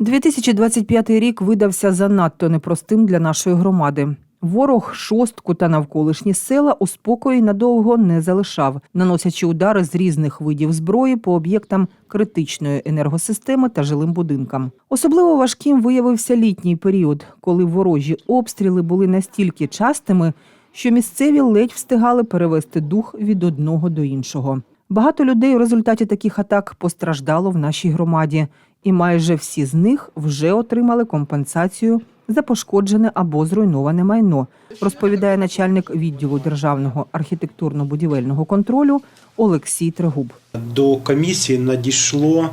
2025 рік видався занадто непростим для нашої громади. Ворог шостку та навколишні села у спокої надовго не залишав, наносячи удари з різних видів зброї по об'єктам критичної енергосистеми та жилим будинкам. Особливо важким виявився літній період, коли ворожі обстріли були настільки частими, що місцеві ледь встигали перевести дух від одного до іншого. Багато людей у результаті таких атак постраждало в нашій громаді, і майже всі з них вже отримали компенсацію за пошкоджене або зруйноване майно, розповідає начальник відділу державного архітектурно-будівельного контролю Олексій Трегуб. До комісії надійшло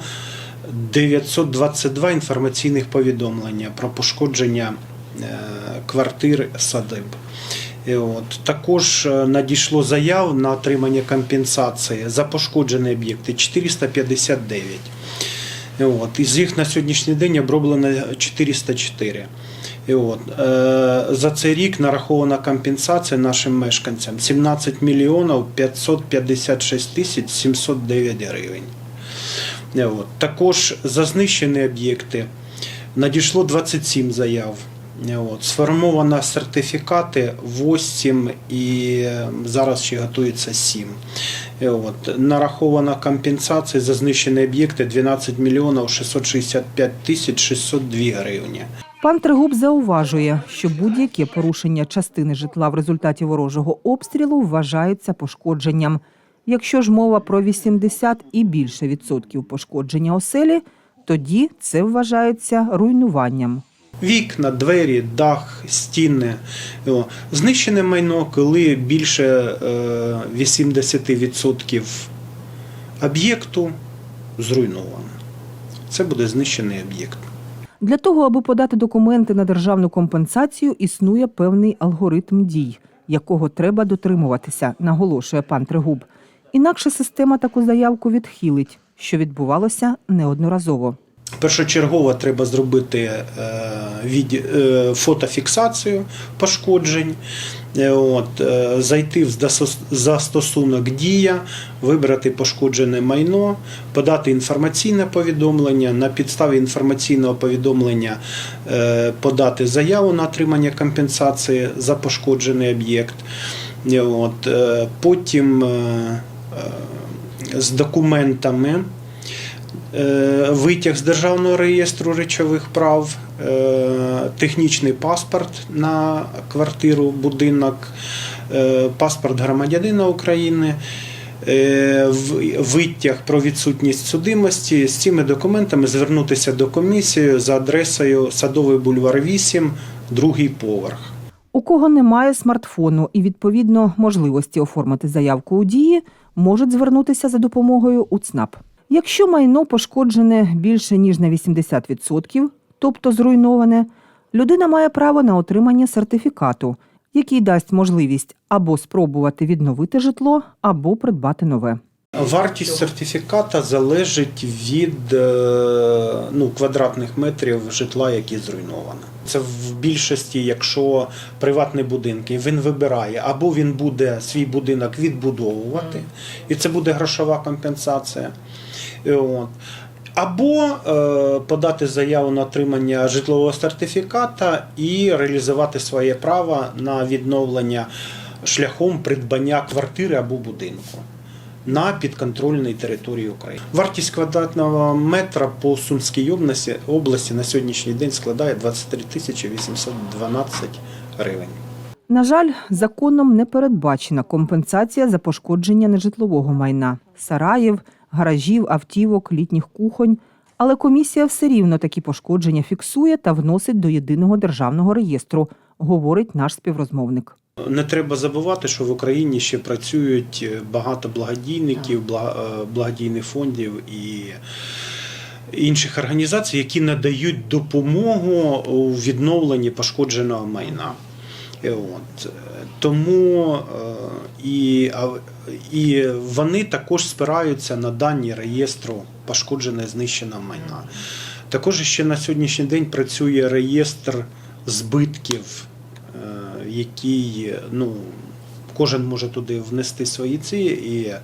922 інформаційних повідомлення про пошкодження е, квартир садиб. От. Також е, надійшло заяв на отримання компенсації за пошкоджені об'єкти 459. От. Із їх на сьогоднішній день оброблено 404. І от, е, за цей рік нарахована компенсація нашим мешканцям 17 мільйонів 556 тисяч 709 гривень. І От. Також за знищені об'єкти надійшло 27 заяв. От. Сформовано сертифікати 8 і е, зараз ще готується 7. І От. Нарахована компенсація за знищені об'єкти 12 мільйонів 665 тисяч 602 гривні. Пан Трегуб зауважує, що будь-яке порушення частини житла в результаті ворожого обстрілу вважається пошкодженням. Якщо ж мова про 80 і більше відсотків пошкодження оселі, тоді це вважається руйнуванням. Вікна, двері, дах, стіни. Знищене майно, коли більше е, 80% об'єкту зруйновано. Це буде знищений об'єкт. Для того, аби подати документи на державну компенсацію, існує певний алгоритм дій, якого треба дотримуватися, наголошує пан Трегуб. Інакше система таку заявку відхилить, що відбувалося неодноразово. Першочергово треба зробити е, від, е, фотофіксацію пошкоджень, Е, от, зайти в застосунок Дія, вибрати пошкоджене майно, подати інформаційне повідомлення. На підставі інформаційного повідомлення подати заяву на отримання компенсації за пошкоджений об'єкт. От, потім з документами витяг з державного реєстру речових прав, е, технічний паспорт на квартиру, будинок, е, паспорт громадянина України. е, Витяг про відсутність судимості з цими документами звернутися до комісії за адресою Садовий бульвар 8, другий поверх. У кого немає смартфону і відповідно можливості оформити заявку у дії, можуть звернутися за допомогою у ЦНАП. Якщо майно пошкоджене більше ніж на 80%, тобто зруйноване, людина має право на отримання сертифікату, який дасть можливість або спробувати відновити житло, або придбати нове. Вартість сертифіката залежить від е, ну, квадратних метрів житла, які зруйновано. Це в більшості, якщо приватні будинки, він вибирає або він буде свій будинок відбудовувати, і це буде грошова компенсація. І От. Або е, подати заяву на отримання житлового сертифіката і реалізувати своє право на відновлення шляхом придбання квартири або будинку на підконтрольній території України. Вартість квадратного метра по Сумській області, області на сьогоднішній день складає 23 тисячі 812 гривень. На жаль, законом не передбачена компенсація за пошкодження нежитлового майна сараїв, гаражів, автівок, літніх кухонь. Але комісія все рівно такі пошкодження фіксує та вносить до єдиного державного реєстру, говорить наш співрозмовник. Не треба забувати, що в Україні ще працюють багато благодійників, бла- е, благодійних фондів і інших організацій, які надають допомогу у відновленні пошкодженого майна. І От. е, Тому е, і, і вони також спираються на дані реєстру пошкоджене знищеного майна. Також ще на сьогоднішній день працює реєстр збитків, е, який ну, кожен може туди внести свої ці і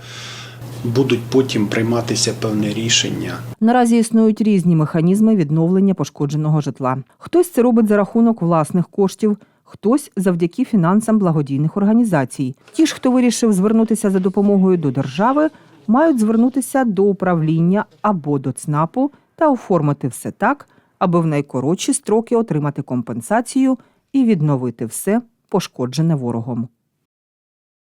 будуть потім прийматися певні рішення. Наразі існують різні механізми відновлення пошкодженого житла. Хтось це робить за рахунок власних коштів, хтось завдяки фінансам благодійних організацій. Ті ж, хто вирішив звернутися за допомогою до держави, мають звернутися до управління або до ЦНАПу та оформити все так, аби в найкоротші строки отримати компенсацію і відновити все пошкоджене ворогом.